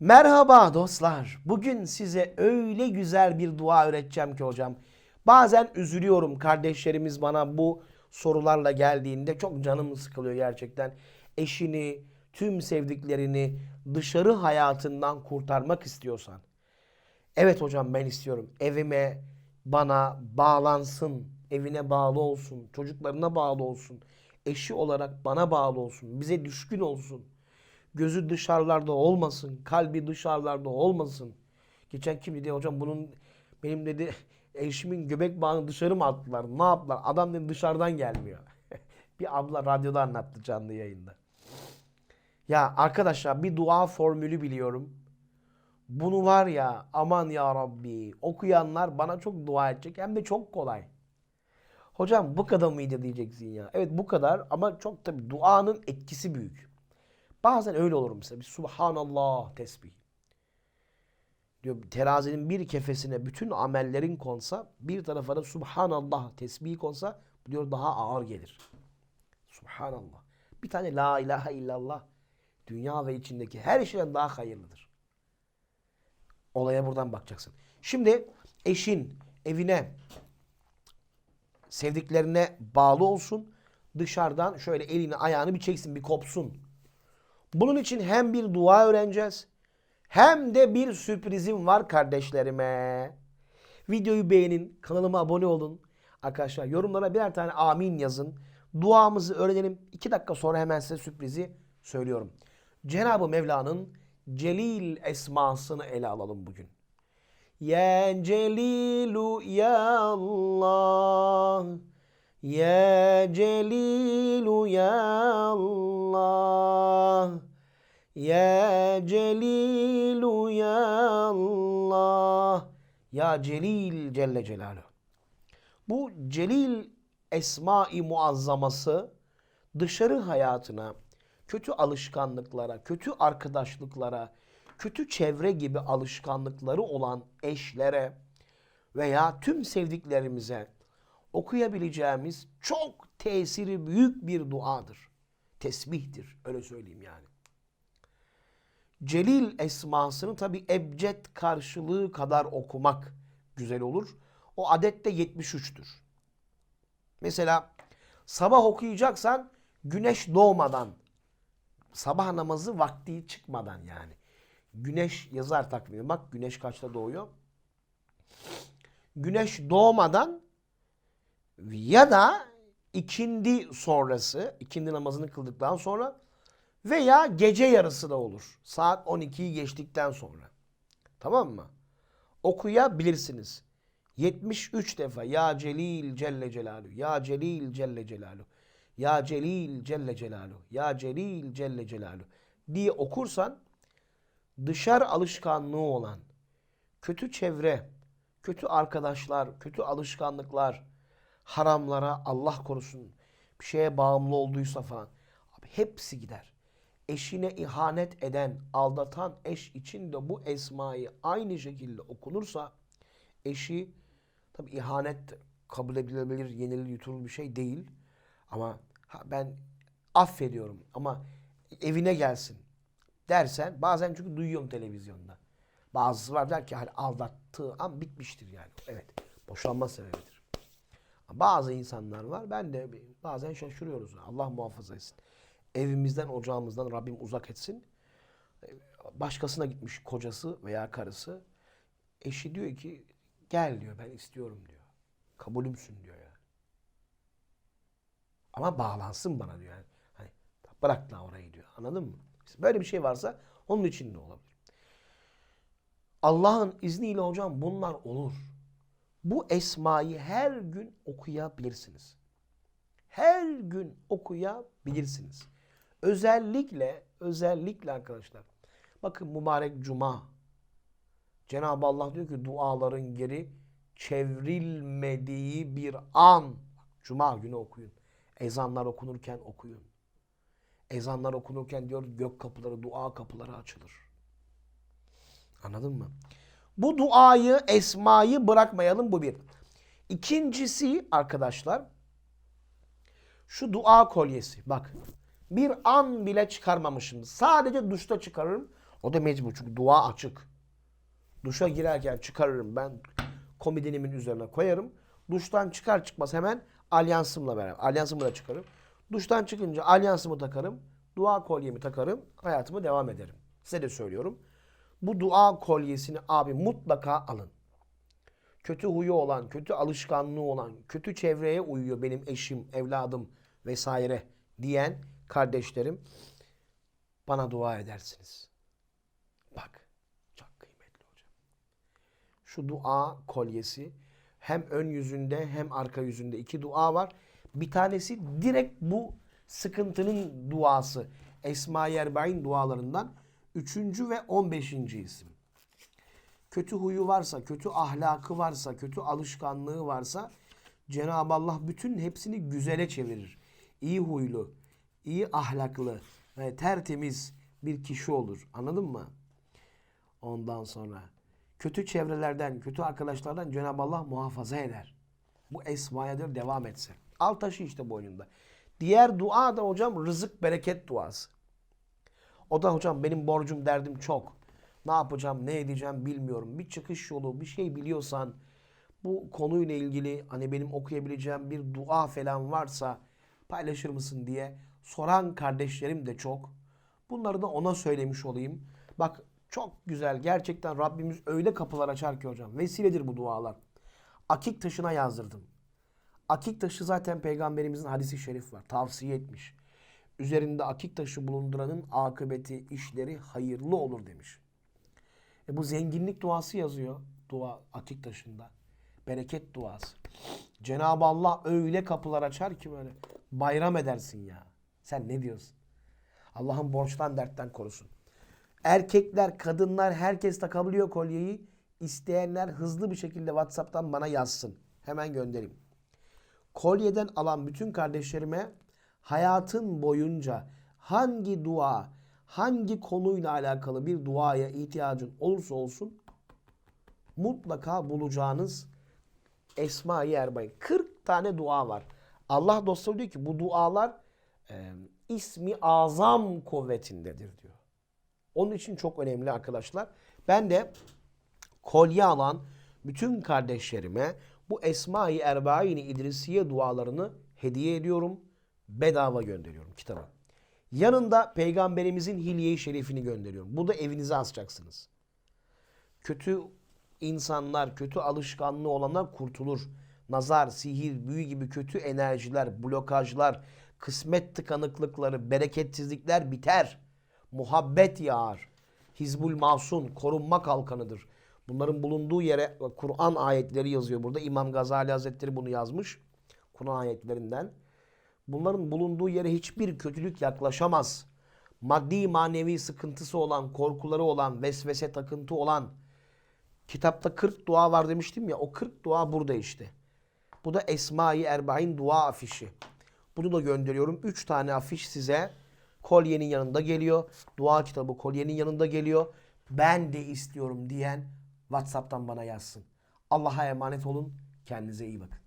Merhaba dostlar. Bugün size öyle güzel bir dua öğreteceğim ki hocam. Bazen üzülüyorum kardeşlerimiz bana bu sorularla geldiğinde çok canım sıkılıyor gerçekten. Eşini, tüm sevdiklerini dışarı hayatından kurtarmak istiyorsan. Evet hocam ben istiyorum. Evime, bana bağlansın, evine bağlı olsun, çocuklarına bağlı olsun, eşi olarak bana bağlı olsun, bize düşkün olsun. Gözü dışarılarda olmasın, kalbi dışarılarda olmasın. Geçen kim dedi hocam bunun benim dedi eşimin göbek bağını dışarı mı attılar? Ne yaptılar? Adam dedi dışarıdan gelmiyor. bir abla radyoda anlattı canlı yayında. Ya arkadaşlar bir dua formülü biliyorum. Bunu var ya aman ya Rabbi okuyanlar bana çok dua edecek hem de çok kolay. Hocam bu kadar mıydı diyeceksin ya. Evet bu kadar ama çok tabi duanın etkisi büyük. Bazen öyle olur mesela bir Subhanallah tesbih. Diyor terazinin bir kefesine bütün amellerin konsa bir tarafa da Subhanallah tesbihi konsa diyor daha ağır gelir. Subhanallah. Bir tane La ilahe illallah dünya ve içindeki her şeyden daha hayırlıdır. Olaya buradan bakacaksın. Şimdi eşin evine sevdiklerine bağlı olsun. Dışarıdan şöyle elini ayağını bir çeksin bir kopsun. Bunun için hem bir dua öğreneceğiz hem de bir sürprizim var kardeşlerime. Videoyu beğenin, kanalıma abone olun. Arkadaşlar yorumlara birer tane amin yazın. Duamızı öğrenelim. İki dakika sonra hemen size sürprizi söylüyorum. Cenab-ı Mevla'nın Celil esmasını ele alalım bugün. Ya Celilu ya Allah Ya Celilu ya Allah. Ya Celilu ya Allah. Ya Celil Celle Celaluhu. Bu Celil Esma-i Muazzaması dışarı hayatına, kötü alışkanlıklara, kötü arkadaşlıklara, kötü çevre gibi alışkanlıkları olan eşlere veya tüm sevdiklerimize okuyabileceğimiz çok tesiri büyük bir duadır. Tesbihtir öyle söyleyeyim yani. Celil esmasını tabi ebced karşılığı kadar okumak güzel olur. O adette 73'tür. Mesela sabah okuyacaksan güneş doğmadan, sabah namazı vakti çıkmadan yani. Güneş yazar takvimi. Bak güneş kaçta doğuyor? Güneş doğmadan ya da ikindi sonrası, ikindi namazını kıldıktan sonra veya gece yarısı da olur. Saat 12'yi geçtikten sonra. Tamam mı? Okuyabilirsiniz. 73 defa Ya Celil Celle Celaluhu, Ya Celil Celle Celaluhu, Ya Celil Celle Celaluhu, Ya Celil Celle Celaluhu diye okursan dışarı alışkanlığı olan kötü çevre, kötü arkadaşlar, kötü alışkanlıklar, haramlara Allah korusun bir şeye bağımlı olduysa falan abi hepsi gider. Eşine ihanet eden, aldatan eş için de bu esmayı aynı şekilde okunursa eşi tabi ihanet kabul edilebilir, yenilir, yutulur bir şey değil. Ama ha, ben affediyorum ama evine gelsin dersen bazen çünkü duyuyorum televizyonda. Bazısı var der ki hani aldattığı an bitmiştir yani. Evet boşanma sebebidir. Bazı insanlar var ben de bazen şaşırıyoruz. Allah muhafaza etsin. Evimizden ocağımızdan Rabbim uzak etsin. Başkasına gitmiş kocası veya karısı. Eşi diyor ki gel diyor ben istiyorum diyor. Kabulümsün diyor yani. Ama bağlansın bana diyor yani. Hani bırak lan orayı diyor. Anladın mı? Böyle bir şey varsa onun için de olabilir. Allah'ın izniyle hocam bunlar olur. Bu esmayı her gün okuyabilirsiniz. Her gün okuyabilirsiniz. Özellikle özellikle arkadaşlar. Bakın mübarek cuma. Cenab-ı Allah diyor ki duaların geri çevrilmediği bir an. Cuma günü okuyun. Ezanlar okunurken okuyun. Ezanlar okunurken diyor gök kapıları, dua kapıları açılır. Anladın mı? Bu duayı, esmayı bırakmayalım bu bir. İkincisi arkadaşlar şu dua kolyesi. Bak bir an bile çıkarmamışım. Sadece duşta çıkarırım. O da mecbur çünkü dua açık. Duşa girerken çıkarırım ben komodinimin üzerine koyarım. Duştan çıkar çıkmaz hemen alyansımla beraber. Alyansımı da çıkarım. Duştan çıkınca alyansımı takarım. Dua kolyemi takarım. Hayatıma devam ederim. Size de söylüyorum. Bu dua kolyesini abi mutlaka alın. Kötü huyu olan, kötü alışkanlığı olan, kötü çevreye uyuyor benim eşim, evladım vesaire diyen kardeşlerim bana dua edersiniz. Bak çok kıymetli hocam. Şu dua kolyesi hem ön yüzünde hem arka yüzünde iki dua var. Bir tanesi direkt bu sıkıntının duası. Esma-i Erbain dualarından 3. ve 15. isim. Kötü huyu varsa, kötü ahlakı varsa, kötü alışkanlığı varsa Cenab-ı Allah bütün hepsini güzele çevirir. İyi huylu, iyi ahlaklı ve tertemiz bir kişi olur. Anladın mı? Ondan sonra kötü çevrelerden, kötü arkadaşlardan Cenab-ı Allah muhafaza eder. Bu esmayadır devam etse. Al taşı işte boynunda. Diğer dua da hocam rızık bereket duası. O da hocam benim borcum derdim çok. Ne yapacağım, ne edeceğim bilmiyorum. Bir çıkış yolu, bir şey biliyorsan bu konuyla ilgili hani benim okuyabileceğim bir dua falan varsa paylaşır mısın diye soran kardeşlerim de çok. Bunları da ona söylemiş olayım. Bak çok güzel. Gerçekten Rabbimiz öyle kapılar açar ki hocam. Vesiledir bu dualar. Akik taşına yazdırdım. Akik taşı zaten peygamberimizin hadisi şerif var. Tavsiye etmiş. Üzerinde akik taşı bulunduranın akıbeti, işleri hayırlı olur demiş. E bu zenginlik duası yazıyor. Dua akik taşında. Bereket duası. Cenab-ı Allah öyle kapılar açar ki böyle bayram edersin ya. Sen ne diyorsun? Allah'ın borçtan dertten korusun. Erkekler, kadınlar herkes takabiliyor kolyeyi. İsteyenler hızlı bir şekilde WhatsApp'tan bana yazsın. Hemen göndereyim. Kolyeden alan bütün kardeşlerime hayatın boyunca hangi dua, hangi konuyla alakalı bir duaya ihtiyacın olursa olsun mutlaka bulacağınız Esma-i Erbain. 40 tane dua var. Allah dostları diyor ki bu dualar e, ismi azam kuvvetindedir diyor. Onun için çok önemli arkadaşlar. Ben de kolye alan bütün kardeşlerime bu Esma-i Erbain-i İdrisiye dualarını hediye ediyorum. Bedava gönderiyorum kitaba. Yanında peygamberimizin hilye-i şerifini gönderiyorum. Bu da evinize asacaksınız. Kötü insanlar, kötü alışkanlığı olanlar kurtulur. Nazar, sihir, büyü gibi kötü enerjiler, blokajlar, kısmet tıkanıklıkları, bereketsizlikler biter. Muhabbet yağar. Hizbul Masun, korunma kalkanıdır. Bunların bulunduğu yere Kur'an ayetleri yazıyor burada. İmam Gazali Hazretleri bunu yazmış. Kur'an ayetlerinden. Bunların bulunduğu yere hiçbir kötülük yaklaşamaz. Maddi manevi sıkıntısı olan, korkuları olan, vesvese takıntı olan, kitapta 40 dua var demiştim ya o 40 dua burada işte. Bu da Esma-i Erbain dua afişi. Bunu da gönderiyorum. 3 tane afiş size kolyenin yanında geliyor. Dua kitabı kolyenin yanında geliyor. Ben de istiyorum diyen WhatsApp'tan bana yazsın. Allah'a emanet olun. Kendinize iyi bakın.